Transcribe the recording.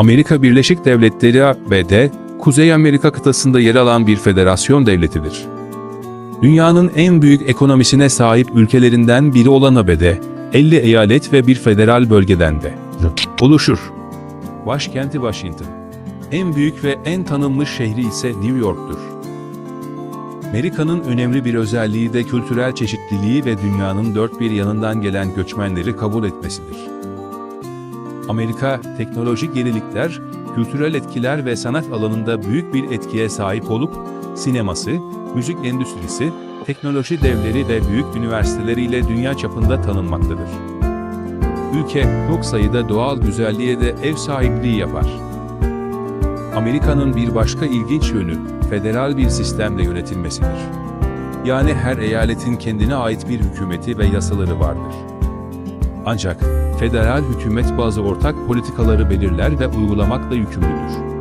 Amerika Birleşik Devletleri ABD, Kuzey Amerika kıtasında yer alan bir federasyon devletidir. Dünyanın en büyük ekonomisine sahip ülkelerinden biri olan ABD, 50 eyalet ve bir federal bölgeden de oluşur. Başkenti Washington. En büyük ve en tanınmış şehri ise New York'tur. Amerika'nın önemli bir özelliği de kültürel çeşitliliği ve dünyanın dört bir yanından gelen göçmenleri kabul etmesidir. Amerika, teknolojik yenilikler, kültürel etkiler ve sanat alanında büyük bir etkiye sahip olup, sineması, müzik endüstrisi, teknoloji devleri ve büyük üniversiteleriyle dünya çapında tanınmaktadır. Ülke, çok sayıda doğal güzelliğe de ev sahipliği yapar. Amerika'nın bir başka ilginç yönü, federal bir sistemle yönetilmesidir. Yani her eyaletin kendine ait bir hükümeti ve yasaları vardır. Ancak federal hükümet bazı ortak politikaları belirler ve uygulamakla yükümlüdür.